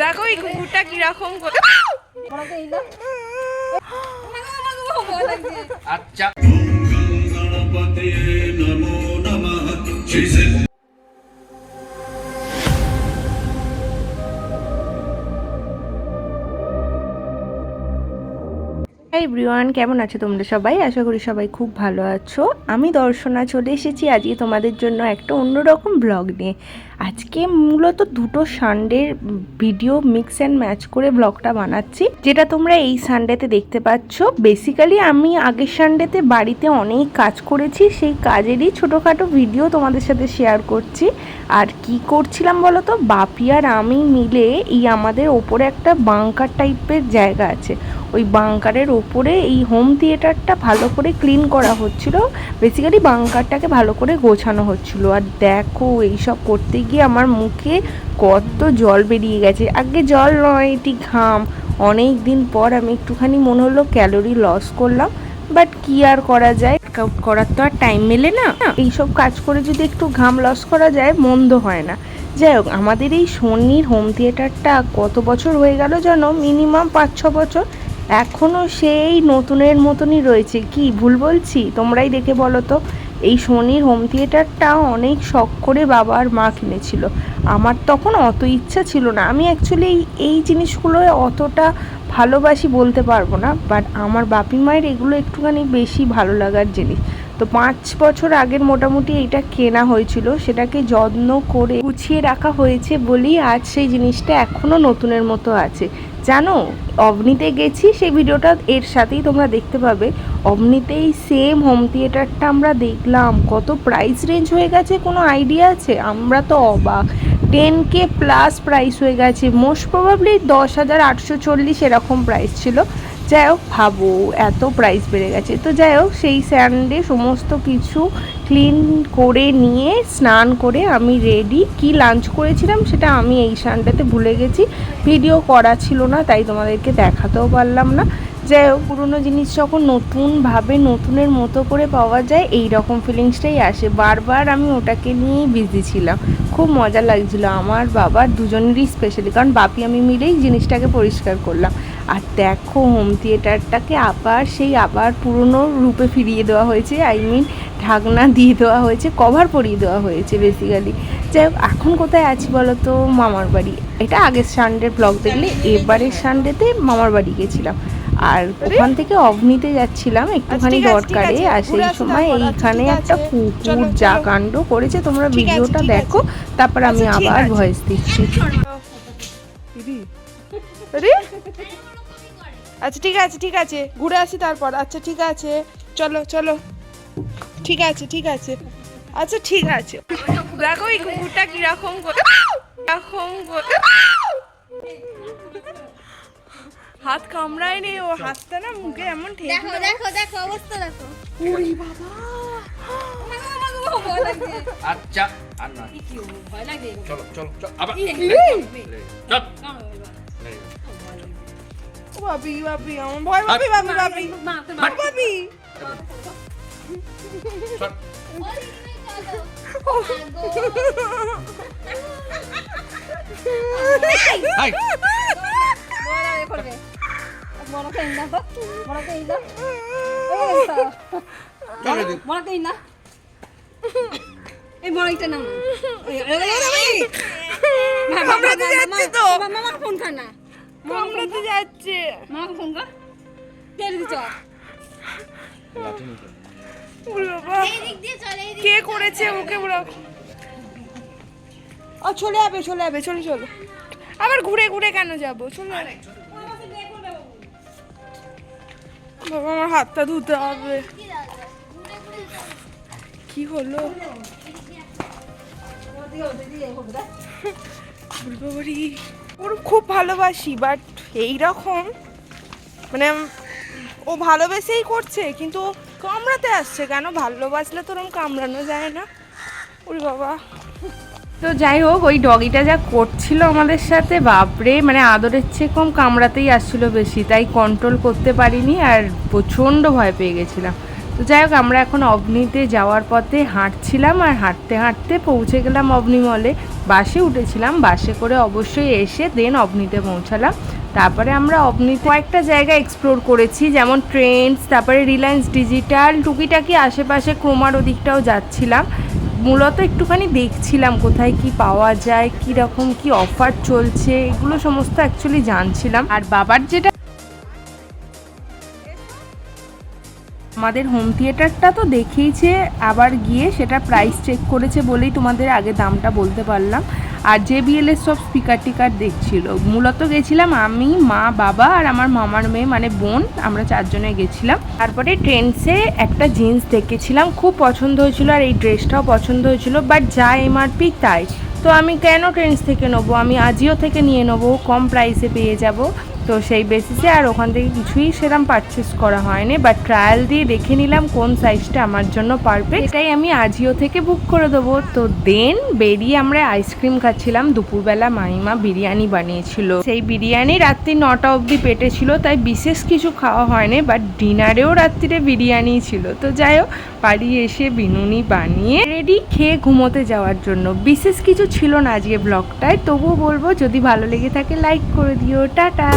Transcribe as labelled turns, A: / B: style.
A: দেখো এই কুকুরটা কীরকম করে।
B: আচ্ছা।
A: এভরিওয়ান, কেমন আছো তোমরা সবাই? আশা করি সবাই খুব ভালো আছো। আমি দর্শনা চলে এসেছি আজকে তোমাদের জন্য একটা অন্যরকম ব্লগ নিয়ে। আজকে মূলত দুটো সানডের ভিডিও মিক্স অ্যান্ড ম্যাচ করে ব্লগটা বানাচ্ছি, যেটা তোমরা এই সানডেতে দেখতে পাচ্ছ। বেসিক্যালি আমি আগের সানডেতে বাড়িতে অনেক কাজ করেছি, সেই কাজেরই ছোটোখাটো ভিডিও তোমাদের সাথে শেয়ার করছি। আর কি করছিলাম বলো তো বাপি আর আমি মিলে এই আমাদের ওপরে একটা বাংকার টাইপের জায়গা আছে। ওই বাংকারের ওপরে এই হোম থিয়েটারটা ভালো করে ক্লিন করা হচ্ছিল। বেসিক্যালি বাংকারটাকে ভালো করে গোছানো হচ্ছিল। আর দেখো, এইসব করতে গিয়ে আমার মুখে কত জল বেরিয়ে গেছে। আগে জল নয়, এটি ঘাম। অনেক দিন পর আমি একটুখানি মনে হলো ক্যালোরি লস করলাম। বাট কি আর করা যায়? ওয়ার্কআউট করার তো আর টাইম মেলে না। এইসব কাজ করে যদি একটু ঘাম লস করা যায়, মন্দ হয় না। যাই হোক, আমাদের এই সোনির হোম থিয়েটারটা কত বছর হয়ে গেল জানো? মিনিমাম পাঁচ ছ বছর। এখনও সেই নতুনের মতনই রয়েছে। কি ভুল বলছি? তোমরাই দেখে বলো তো। এই শনির হোম থিয়েটারটা অনেক শখ করে বাবা আর মা কিনেছিল। আমার তখন অত ইচ্ছা ছিল না। আমি অ্যাকচুয়ালি এই জিনিসগুলো অতটা ভালোবাসি বলতে পারব না। বাট আমার বাপি মায়ের এগুলো একটুখানি বেশি ভালো লাগার জিনিস। তো পাঁচ বছর আগের মোটামুটি এটা কেনা হয়েছিল, সেটাকে যত্ন করে গুছিয়ে রাখা হয়েছে বলেই আজ সেই জিনিসটা এখনও নতুনের মতো আছে। জানো, অবনিতে গেছি, সেই ভিডিওটা এর সাথেই তোমরা দেখতে পাবে। অবনিতেই সেম হোম থিয়েটারটা আমরা দেখলাম। কত প্রাইস রেঞ্জ হয়ে গেছে, কোনো আইডিয়া আছে? আমরা তো অবাক। টেন কে প্লাস প্রাইস হয়ে গেছে। মোস্ট প্রবাবলি দশ হাজার আটশো চল্লিশ এরকম প্রাইস ছিল। যাই হোক, ভাবো, এত প্রাইস বেড়ে গেছে। তো যাই হোক, সেই স্যান্ডে সমস্ত কিছু ক্লিন করে নিয়ে, স্নান করে আমি রেডি কি লাঞ্চ করেছিলাম, সেটা আমি এই সানডেতে ভুলে গেছি। ভিডিও করা ছিল না, তাই তোমাদেরকে দেখাতেও পারলাম না। যাই হোক, পুরোনো জিনিস যখন নতুনভাবে নতুনের মতো করে পাওয়া যায় এই রকম ফিলিংসটাই আসে। বারবার আমি ওটাকে নিয়েই বিজি ছিলাম। খুব মজা লাগছিল। আমার বাবার দুজনেরই স্পেশালি কারণ বাপি আমি মিলেই জিনিসটাকে পরিষ্কার করলাম। আর দেখো হোম থিয়েটারটাকে আবার সেই আবার পুরনো রূপে ফিরিয়ে দেওয়া হয়েছে। আই মিন ঢাকনা দিয়ে দেওয়া হয়েছে কভার পরিয়ে দেওয়া হয়েছে বেসিক্যালি যাই হোক, এখন কোথায় আছি বলো তো মামার বাড়ি। এটা আগের সানডের ব্লগ দেখলে, এবারের সানডেতে মামার বাড়ি গেছিলাম। আর ওখান থেকে অগ্নিতে যাচ্ছিলাম একটুখানি
C: ঠিক আছে,
A: দরকারে। আর সেই সময়
C: আচ্ছা,
A: এইখানে একটা কুকুর যা কাণ্ড করেছে তোমরা ভিডিওটা দেখো তারপর আমি
C: আচ্ছা,
A: আবার ভয়েস দিচ্ছি।
C: আচ্ছা ঠিক আছে ঠিক আছে। ঘুরে আসি তারপর। আচ্ছা ঠিক আছে। চলো চলো। ঠিক আছে ঠিক আছে। আচ্ছা ঠিক আছে।
A: দেখো এই কুকুরটা কীরকম করে কীরকম করে হাত কামড়ায় নি ও হাতটা না মুখে এমন
D: দেখো
A: ঠেকলো
D: দেখো দেখো অবস্থা দেখো।
B: আচ্ছা আর না। চলো চলো চলো আবার। চল
C: ও বাপি বাপি আমার ভয়
B: চল এদিক।
D: এই মরাইটা
C: কামড়াতে যাচ্ছে তো
D: মামা ফোন কর না
C: কামড়াতে যাচ্ছে
D: মামাকে ফোন কর দিক
C: কে করেছে ওকে ওরা ও চলে যাবে চলে যাবে, চলো চলো আবার ঘুরে ঘুরে কেন যাব চলো বাবা, আমার হাতটা ধুতে হবে। কি হলো? ওর খুব ভালোবাসি বাট এই রকম মানে ও ভালোবেসেই করছে, কিন্তু কামড়াতে আসছে কেন? ভালোবাসলে তো ওরকম কামড়ানো যায় না। ওরে বাবা।
A: তো যাই হোক, ওই ডগিটা যা করছিল আমাদের সাথে, বাপরে মানে আদরের চেয়ে কম কামড়াতেই আসছিল বেশি, তাই কন্ট্রোল করতে পারিনি আর প্রচণ্ড ভয় পেয়ে গেছিলাম। তো যাই হোক, আমরা এখন অবনিতে যাওয়ার পথে হাঁটছিলাম আর হাঁটতে হাঁটতে পৌঁছে গেলাম অবনি মলে। বাসে উঠেছিলাম, বাসে করে অবশ্যই এসে দেন অবনিতে পৌঁছালাম। তারপরে আমরা অবনিতে কয়েকটা জায়গা এক্সপ্লোর করেছি, যেমন ট্রেন্ডস তারপরে রিলায়েন্স ডিজিটাল টুকিটাকি আশেপাশে ক্রোমার ওদিকটাও যাচ্ছিলাম। মূলত একটুখানি দেখছিলাম কোথায় কি পাওয়া যায় কি রকম কি অফার চলছে, এগুলো সমস্ত অ্যাকচুয়ালি জানছিলাম। আর বাবার যেটা আমাদের হোম থিয়েটারটা তো দেখিয়েছে আবার গিয়ে সেটা প্রাইস চেক করেছে বলেই তোমাদের আগে দামটা বলতে পারলাম। আর জে বিএলের সব স্পিকার টিকার দেখছিল। মূলত গেছিলাম আমি, মা, বাবা আর আমার মামার মেয়ে মানে বোন, আমরা চারজনে গেছিলাম। তারপরে ট্রেন্ডসে একটা জিন্স দেখেছিলাম, খুব পছন্দ হয়েছিল আর এই ড্রেসটাও পছন্দ হয়েছিল বাট যা এমআরপি তাই। তো আমি কেন ট্রেন্ডস থেকে নেব? আমি আজিও থেকে নিয়ে নেব, কম প্রাইসে পেয়ে যাব। তো সেই বেসিসে আর ওখান থেকে কিছুই সেরকম পারচেস করা হয়নি বাট ট্রায়াল দিয়ে দেখে নিলাম কোন সাইজটা আমার জন্য পারফেক্ট এটাই আমি আজিও থেকে বুক করে দেবো। তো দেন বেরিয়ে আমরা আইসক্রিম খাচ্ছিলাম। দুপুরবেলা মাইমা বিরিয়ানি বানিয়েছিল। সেই বিরিয়ানি রাত্রি নটা অবধি পেটে ছিল, তাই বিশেষ কিছু খাওয়া হয়নি বাট ডিনারেও রাত্রিরে বিরিয়ানি ছিল। তো যাই হোক, বাড়ি এসে বিনুনি বানিয়ে রেডি খেয়ে ঘুমোতে যাওয়ার জন্য। বিশেষ কিছু ছিল না আজকে ব্লগটায় তবুও বলব, যদি ভালো লেগে থাকে লাইক করে দিও। টাটা!